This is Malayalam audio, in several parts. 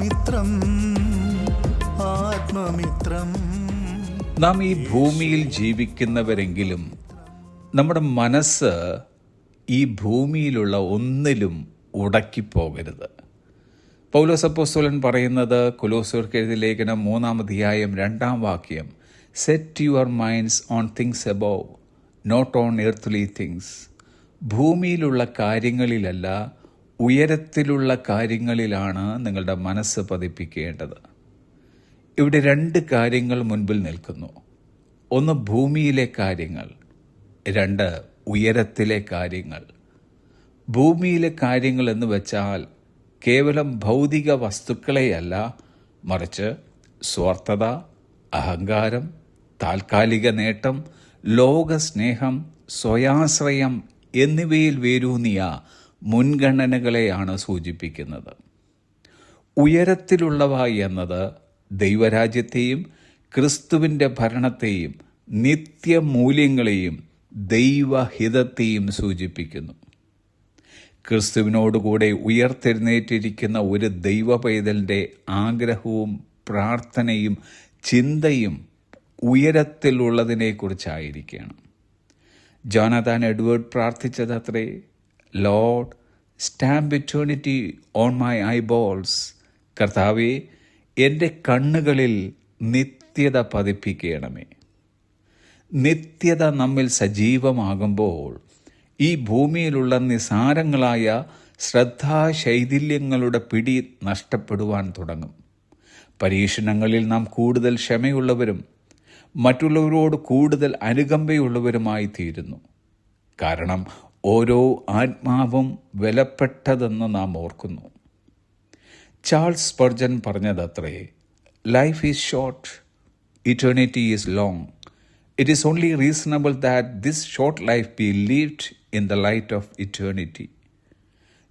ആത്മമിത്രം ആത്മമിത്രം. നാം ഈ ഭൂമിയിൽ ജീവിക്കുന്നവരെങ്കിലും നമ്മുടെ മനസ്സ് ഈ ഭൂമിയിലുള്ള ഒന്നിലും ഉടക്കിപ്പോകരുത്. പൗലോസ് അപ്പോസ്തലൻ പറയുന്നത് കൊലോസോർക്ക് എഴുതി ലേഖനം മൂന്നാമധ്യായം രണ്ടാം വാക്യം set your minds on things above not on earthly things ഭൂമിയിലുള്ള കാര്യങ്ങളിലല്ല ഉയരത്തിലുള്ള കാര്യങ്ങളിലാണ് നിങ്ങളുടെ മനസ്സ് പതിപ്പിക്കേണ്ടത്. ഇവിടെ രണ്ട് കാര്യങ്ങൾ മുൻപിൽ നിൽക്കുന്നു. ഒന്ന് ഭൂമിയിലെ കാര്യങ്ങൾ രണ്ട് ഉയരത്തിലെ കാര്യങ്ങൾ. ഭൂമിയിലെ കാര്യങ്ങൾ എന്ന് വെച്ചാൽ കേവലം ഭൗതിക വസ്തുക്കളെയല്ല മറിച്ച് സ്വാർത്ഥത അഹങ്കാരം താൽക്കാലിക നേട്ടം ലോകസ്നേഹം സ്വയാശ്രയം എന്നിവയിൽ വേരൂന്നിയ മുൻഗണനകളെയാണ് സൂചിപ്പിക്കുന്നത്. ഉയരത്തിലുള്ളവ എന്നത് ദൈവരാജ്യത്തെയും ക്രിസ്തുവിന്റെ ഭരണത്തെയും നിത്യമൂല്യങ്ങളെയും ദൈവഹിതത്തെയും സൂചിപ്പിക്കുന്നു. ക്രിസ്തുവിനോടുകൂടെ ഉയർത്തെഴുന്നേറ്റിരിക്കുന്ന ഒരു ദൈവ പൈതലിന്റെ ആഗ്രഹവും പ്രാർത്ഥനയും ചിന്തയും ഉയരത്തിലുള്ളതിനെക്കുറിച്ചായിരിക്കണം ജോനതാൻ എഡ്വേർഡ് പ്രാർത്ഥിച്ചത് അത്രേ Lord stamp eternity on my eyeballs കർത്താവെ എന്റെ കണ്ണുകളിൽ നിത്യത പതിപ്പിക്കണമേ. നിത്യത നമ്മിൽ സജീവമാകുമ്പോൾ ഈ ഭൂമിയിലുള്ള നിസാരങ്ങളായ ശ്രദ്ധാശൈഥില്യങ്ങളുടെ പിടി നഷ്ടപ്പെടുവാൻ തുടങ്ങും. പരീക്ഷണങ്ങളിൽ നാം കൂടുതൽ ക്ഷമയുള്ളവരും മറ്റുള്ളവരോട് കൂടുതൽ അനുകമ്പയുള്ളവരുമായി തീരുന്നു കാരണം ഓരോ ആത്മാവും വിലപ്പെട്ടതെന്ന് നാം ഓർക്കുന്നു. Charles Spurgeon പറഞ്ഞതത്രേ life is short eternity is long it is only reasonable that this short life be lived in the light of eternity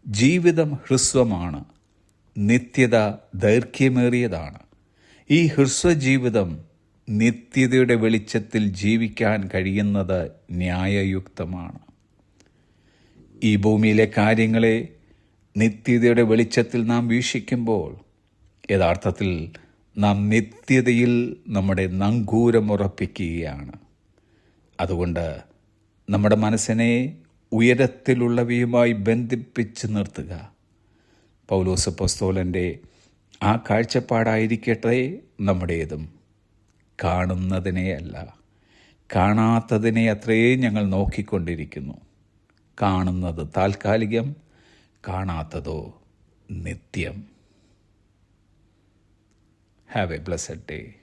ജീവിതം ഹ്രസ്വമാണ്. നിത്യത ദൈർഘ്യമേറിയതാണ്. ഈ ഹ്രസ്വജീവിതം നിത്യതയുടെ വെളിച്ചത്തിൽ ജീവിക്കാൻ കഴിയുന്നത് ന്യായയുക്തമാണ്. ഈ ഭൂമിയിലെ കാര്യങ്ങളെ നിത്യതയുടെ വെളിച്ചത്തിൽ നാം വീക്ഷിക്കുമ്പോൾ യഥാർത്ഥത്തിൽ നാം നിത്യതയിൽ നമ്മുടെ നങ്കൂരമുറപ്പിക്കുകയാണ് അതുകൊണ്ട് നമ്മുടെ മനസ്സിനെ ഉയരത്തിലുള്ളവയുമായി ബന്ധിപ്പിച്ച് നിർത്തുക. പൗലോസ് പുസ്തോലന്റെ ആ കാഴ്ചപ്പാടായിരിക്കട്ടെ നമ്മുടേതും. കാണുന്നതിനെയല്ല കാണാത്തതിനെ അത്രയേ ഞങ്ങൾ നോക്കിക്കൊണ്ടിരിക്കുന്നു. കാണുന്നത് താൽക്കാലികം കാണാത്തതോ നിത്യം. Have A blessed day